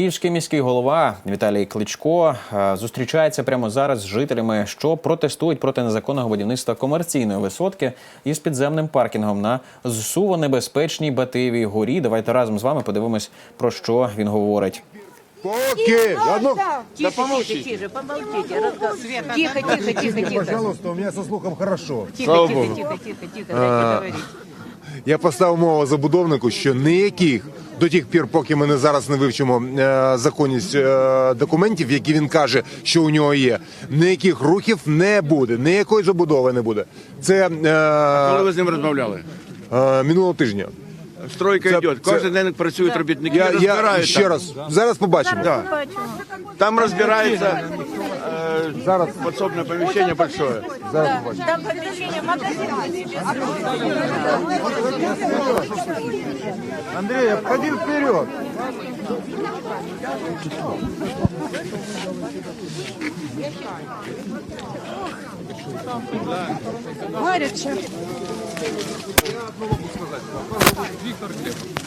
Київський міський голова Віталій Кличко е, зустрічається прямо зараз з жителями, що протестують проти незаконного будівництва комерційної висотки із підземним паркінгом на зсуво небезпечній Батиєвій горі. Давайте разом з вами подивимось про що він говорить. Окей, одну... Тише, тише, тише, помолчите. разговор- Тихо, тихо, тихо, тихо. Пожалуйста, у меня со слухом хорошо. Тихо, Слава тихо, тихо, тихо, тихо. Я поставив мову забудовнику, що ніяких до тих пір, поки ми не зараз не вивчимо е, законність е, документів, які він каже, що у нього є, ніяких рухів не буде, ніякої забудови не буде. Це Коли е, ви з ним розмовляли? е, минулого тижня. Стройка Це- йде. це- Кожен день працюють робітники. Я, я ще там. раз зараз побачимо. Да. Там розбирається е, зараз подсобне поміщення большое. Там помещение магазина. Андрей, обходи вперед.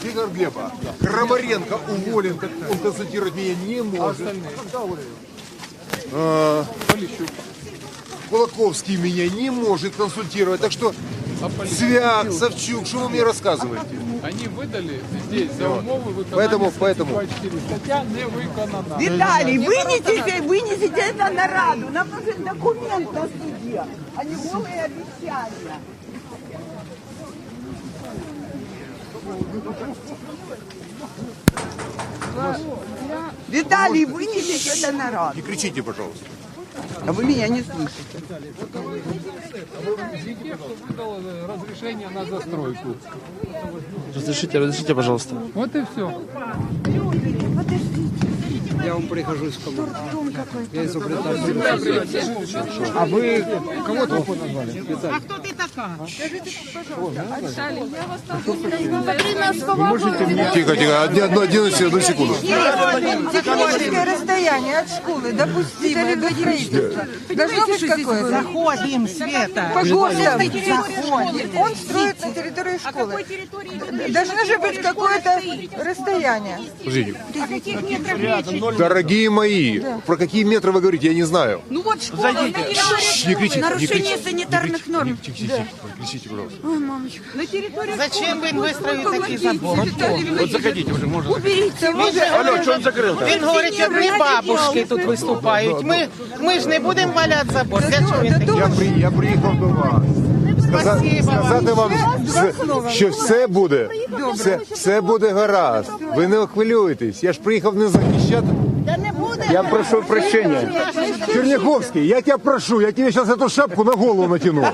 Виктор Глеба. Крамаренко уволен, как он консультировать меня не может. А, Кулаковский меня не может консультировать. Так что Свят, Савчук, что вы мне рассказываете? Они выдали здесь за умовы виконання Поэтому- поэтому- 24. Стаття не виконана. Виталий, вынесите, вынесите это на Раду. Нам нужен документ на суде, а не голые обещания. Виталий, вынесите это на Раду. Не кричите, пожалуйста. А вы меня не слышите. Кто разрешение на застройку. Разрешите, разрешите, пожалуйста. Вот и все. Я вам прихожу из комнаты. Я изобретатель. А вы кого только назвали? Тихо, тихо, одну, одну, одну, одну секунду. Техническое расстояние от школы допустимо до строительства. Должно быть какое-то. Заходим, Света. Погода. Он строит на территории школы. Должно же быть какое-то расстояние. Подождите. Дорогие мои, про какие метры вы говорите, я не знаю. Ну вот школа на территории не не Нарушение санитарных не норм. Не кричите, не кричите, пожалуйста. На территории Зачем він вистроїв такий забор? От заходіть, вже можна. Уберите. Алло, він закрив там? Він говорить, одні бабушки тут виступають. Ми, ми ж не будемо валяти забор. Для чого він такий? Я, при, я приїхав до вас. Сказа- Спасибо вам. сказати вам, все- що все буде, все, все буде гаразд. Ви не хвилюєтесь. Я ж приїхав не захищати. Я прошу прощения. Черняховский, я тебя прошу, я тебе сейчас эту шапку на голову натяну.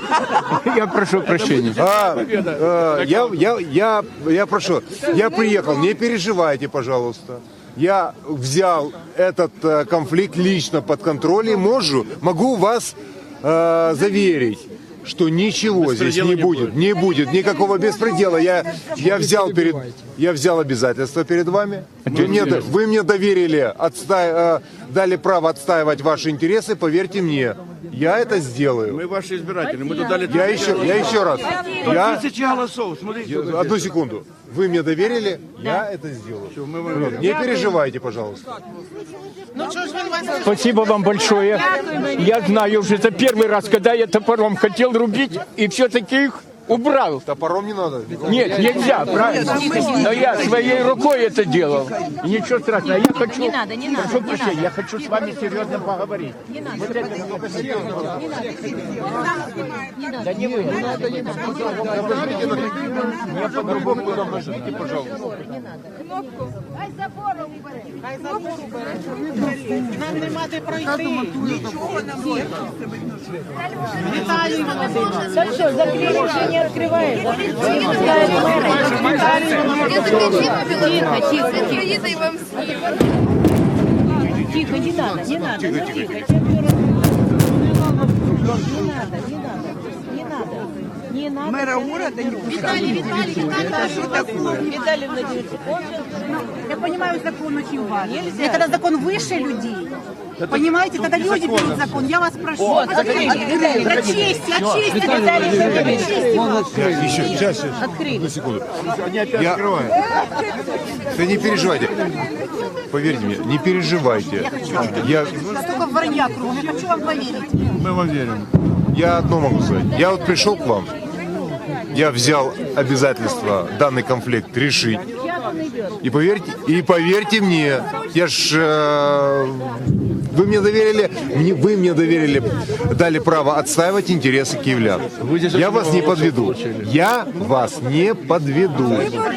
Я прошу прощения. А, э, я, я, я, я прошу, я приехал, не переживайте, пожалуйста. Я взял этот э, конфликт лично под контроль и можу, могу вас э, заверить, что ничего здесь не не будет, не будет никакого беспредела. Я, я взял перед, я взял обязательства перед вами. Вы мне, вы мне доверили, отста- э, дали право отстаивать ваши интересы. Поверьте мне, я это сделаю. Ми ваші збиратели, ми тут дали Я еще, я еще раз. Я, тисячі голосов. Смотрите, я- одну секунду. Вы мне доверили, я это сделаю. Не переживайте, пожалуйста. Ну чого ж він вас Спасибо вам большое. Я знаю уже это первый раз, когда я топором хотел рубить и все-таки их убрал. Топором не надо. Нет, нельзя, правильно? Но я своей рукой это делал. И ничего страшного. Я хочу, Не надо, не надо, прошу не прощения, надо. я хочу с вами серьезно поговорить. Вот это мне серьезно. Да не вы. Меня по-другому туда нажмите, пожалуйста. хай забор убере. Нам нема де пройти. Нічого нам не Віталій Володимирович. Так что, закрыли, Не открывается. Тихо, тихо, тихо. Тихо, не надо, не надо. Тихо, тихо, тихо. Не надо, не надо, не надо. Не надо. Мэра города не. Виталий, Виталий, Виталий, что такое? Виталий Владимирович, Я понимаю, закон очень важен. Когда закон выше людей, Понимаете, тогда люди берут закон. Я вас прошу. Очисти, очисти, очисти. Я еще, сейчас, сейчас, одну секунду. Я, да не переживайте. Поверьте мне, не переживайте. Я, Столько вранья кругом. Я хочу вам поверить. мы вам верим. Я одно могу сказать. Я вот пришел к вам, я взял обязательство данный конфликт решить. И поверьте, и поверьте мне, я ж э, вы мне доверили, мне- вы мне доверили, дали право отстаивать интересы киевлян. Я вас не подведу. Я вас не подведу.